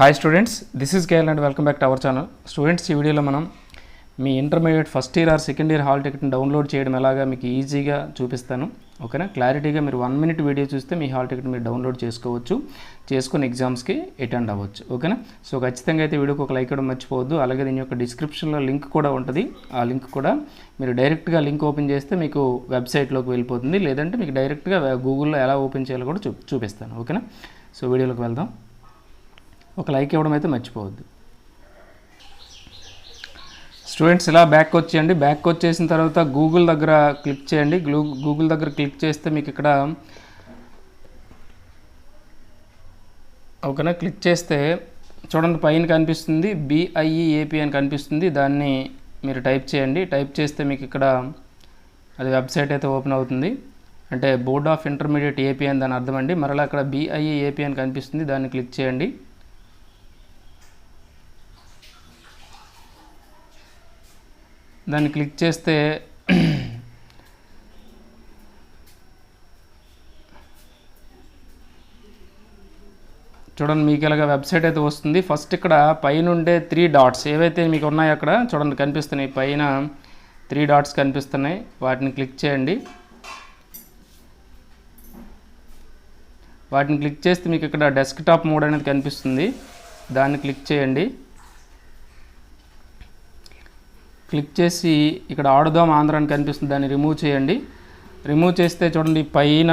Hi students this is Gale and welcome back to our channel students ఈ వీడియోలో మనం మీ intermediate first year or second year hall టికెట్ని download చేయడం ఎలాగా మీకు ఈజీగా చూపిస్తాను. ఓకేనా క్లారిటీగా మీరు వన్ మినిట్ వీడియో చూస్తే మీ హాల్ టికెట్ మీరు డౌన్లోడ్ చేసుకోవచ్చు. చేసుకుని ఎగ్జామ్స్కి అటెండ్ అవ్వచ్చు. ఓకేనా సో ఖచ్చితంగా అయితే వీడియోకి ఒక లైక్ ఇవ్వడం మర్చిపోవద్దు. అలాగే దీని యొక్క డిస్క్రిప్షన్లో లింక్ కూడా ఉంటుంది. ఆ లింక్ కూడా మీరు డైరెక్ట్గా లింక్ ఓపెన్ చేస్తే మీకు వెబ్సైట్లోకి వెళ్ళిపోతుంది. లేదంటే మీకు డైరెక్ట్గా గూగుల్లో ఎలా ఓపెన్ చేయాలో కూడా చూ చూపిస్తాను. ఓకేనా సో వీడియోలోకి వెళ్దాం. ఒక లైక్ ఇవ్వడం అయితే మర్చిపోవద్దు. స్టూడెంట్స్ ఇలా బ్యాక్ వచ్చేయండి. బ్యాక్ వచ్చేసిన తర్వాత గూగుల్ దగ్గర క్లిక్ చేయండి. గ్లూ- గూగుల్ దగ్గర క్లిక్ చేస్తే మీకు ఇక్కడ ఓకేనా క్లిక్ చేస్తే చూడండి పైన కనిపిస్తుంది. బిఐఈఏపి అని కనిపిస్తుంది. దాన్ని మీరు టైప్ చేయండి. టైప్ చేస్తే మీకు ఇక్కడ అది వెబ్సైట్ అయితే ఓపెన్ అవుతుంది. అంటే బోర్డ్ ఆఫ్ ఇంటర్మీడియట్ ఏపీ అని దాని అర్థం అండి. మరలా అక్కడ బిఐఈఏపి అని కనిపిస్తుంది. దాన్ని క్లిక్ చేయండి. దాన్ని క్లిక్ చేస్తే చూడండి మీకు ఇలాగ వెబ్సైట్ అయితే వస్తుంది. ఫస్ట్ ఇక్కడ పైన ఉండే త్రీ డాట్స్ ఏవైతే మీకు ఉన్నాయో అక్కడ చూడండి కనిపిస్తున్నాయి. పైన త్రీ డాట్స్ కనిపిస్తున్నాయి. వాటిని క్లిక్ చేయండి. వాటిని క్లిక్ చేస్తే మీకు ఇక్కడ డెస్క్టాప్ మోడ్ అనేది కనిపిస్తుంది. దాన్ని క్లిక్ చేయండి. క్లిక్ చేసి ఇక్కడ ఆడుదాం ఆంధ్ర అని కనిపిస్తుంది దాన్ని రిమూవ్ చేయండి. రిమూవ్ చేస్తే చూడండి పైన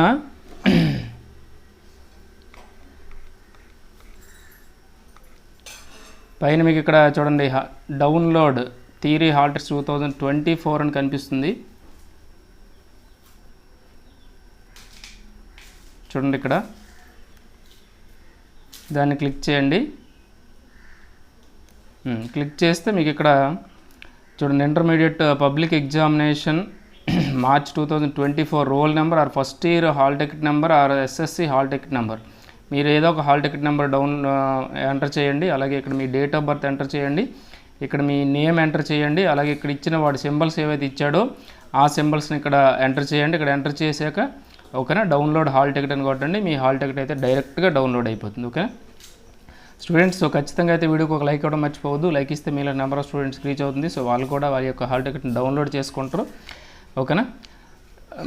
పైన మీకు ఇక్కడ చూడండి హ- download theory hall tickets two thousand twenty four అని కనిపిస్తుంది. చూడండి ఇక్కడ. దాన్ని క్లిక్ చేయండి. క్లిక్ చేస్తే మీకు ఇక్కడ చూడండి intermediate public examination March two thousand twenty four roll number or first year hall ticket number or SSC hall ticket number మీరు ఏదో ఒక hall ticket number down enter చేయండి. అలాగే ఇక్కడ మీ డేట్ ఆఫ్ బర్త్ ఎంటర్ చేయండి. ఇక్కడ మీ నేమ్ ఎంటర్ చేయండి. అలాగే ఇక్కడ ఇచ్చిన వాడి సింబల్స్ ఏవైతే ఇచ్చాడో ఆ సింబల్స్ని ఇక్కడ ఎంటర్ చేయండి. ఇక్కడ ఎంటర్ చేశాక ఓకేనా డౌన్లోడ్ హాల్ టికెట్ అని కొట్టండి. మీ హాల్ టికెట్ అయితే డైరెక్ట్గా డౌన్లోడ్ అయిపోతుంది. ఓకేనా? స్టూడెంట్స్ సో ఖచ్చితంగా అయితే వీడియోకి ఒక లైక్ ఇవ్వడం మర్చిపోవద్దు. లైక్ ఇస్తే మీలో నెంబర్ ఆఫ్ స్టూడెంట్స్ రీచ్ అవుతుంది. సో వాళ్ళు కూడా వారి యొక్క హాల్ టికెట్ని డౌన్లోడ్ చేసుకుంటారు. ఓకేనా?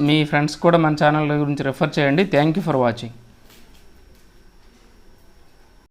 మీ ఫ్రెండ్స్ కూడా మన ఛానల్ గురించి రెఫర్ చేయండి. Thank you for watching